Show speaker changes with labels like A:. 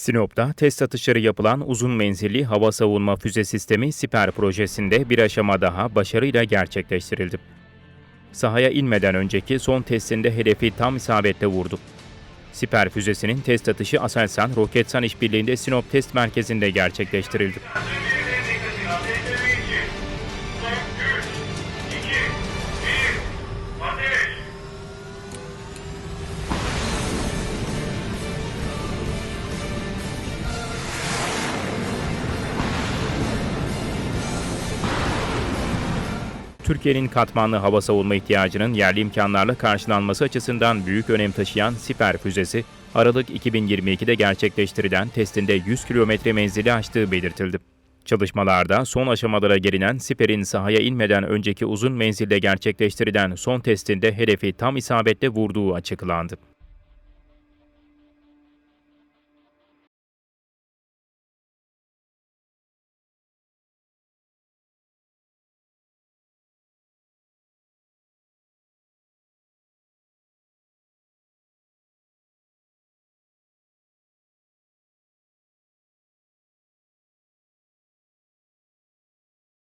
A: Sinop'ta test atışları yapılan uzun menzilli hava savunma füze sistemi Siper projesinde bir aşama daha başarıyla gerçekleştirildi. Sahaya inmeden önceki son testinde hedefi tam isabetle vurdu. Siper füzesinin test atışı Aselsan Roketsan işbirliğinde Sinop Test Merkezi'nde gerçekleştirildi. Türkiye'nin katmanlı hava savunma ihtiyacının yerli imkanlarla karşılanması açısından büyük önem taşıyan Siper füzesi, Aralık 2022'de gerçekleştirilen testinde 100 kilometre menzili aştığı belirtildi. Çalışmalarda son aşamalara gelinen Siper'in sahaya inmeden önceki uzun menzilde gerçekleştirilen son testinde hedefi tam isabetle vurduğu açıklandı.